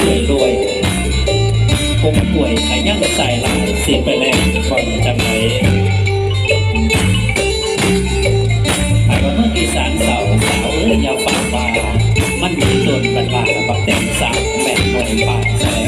สวยรวยคงป่วยขายย่างใส่หลายเสียไปแล้วก่อนจัไหนอาจว่าเมื่อกีสารเสาสาวเอ้ยยาฝากมามันมีตนบันบาบักแต่งสาวแม่หน่วยปากแ